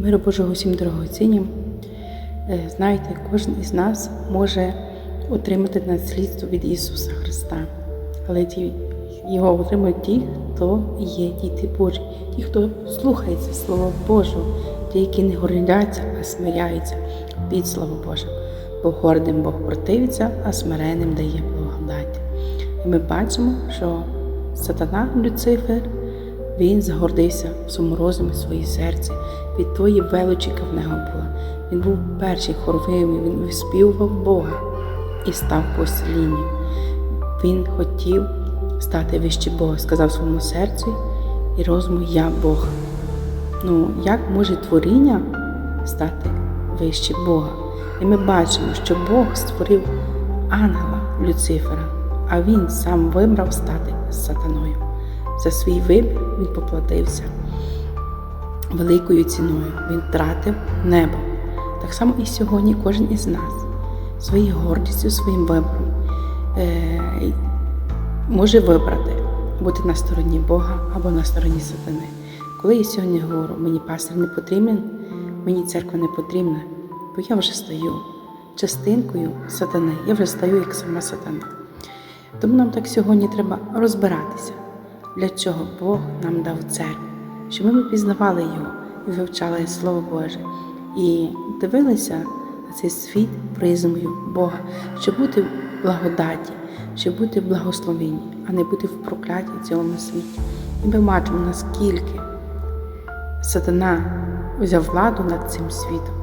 Миру Божого всім дорогоцінням. Е, Знаєте, кожен із нас може отримати наслідство від Ісуса Христа. Але ті, його отримують ті, хто є діти Божі, ті, хто слухається Слова Божого, ті, які не гордяться, а смиряються під Слово Боже. Бо гордим Бог противиться, а смиренним дає благодать. І ми бачимо, що сатана Люцифер він загордився в своїй серці від тої величі, нього була. Він був перший хоровимий, він виспівував Бога і став послінням. Він хотів стати вище Бога, сказав своєму серці і розуму Я Бог. Ну, як може творіння стати вище Бога? І ми бачимо, що Бог створив ангела Люцифера, а він сам вибрав стати сатаною. За свій вибір він поплатився великою ціною. Він втратив небо. Так само і сьогодні кожен із нас своєю гордістю, своїм вибором е, може вибрати бути на стороні Бога або на стороні сатани. Коли я сьогодні говорю, мені пастор не потрібен, мені церква не потрібна, бо я вже стаю частинкою сатани, я вже стаю як сама сатана. Тому нам так сьогодні треба розбиратися, для чого Бог нам дав церкву, щоб ми пізнавали його і вивчали Слово Боже, і дивилися на цей світ призмою Бога, щоб бути в благодаті, щоб бути в благословенні, а не бути в прокляті цьому світі. І ми бачимо, наскільки сатана взяв владу над цим світом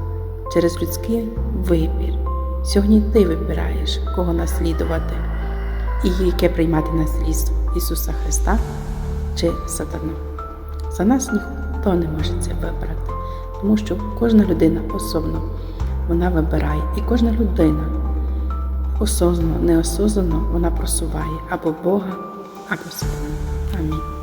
через людський вибір. Сьогодні ти вибираєш, кого наслідувати і яке приймати наслідство Ісуса Христа чи Сатана. За нас ніхто не може це вибрати, тому що кожна людина особливо вона вибирає, і кожна людина осознано, неосознано вона просуває або Бога, або Сатана. Амінь.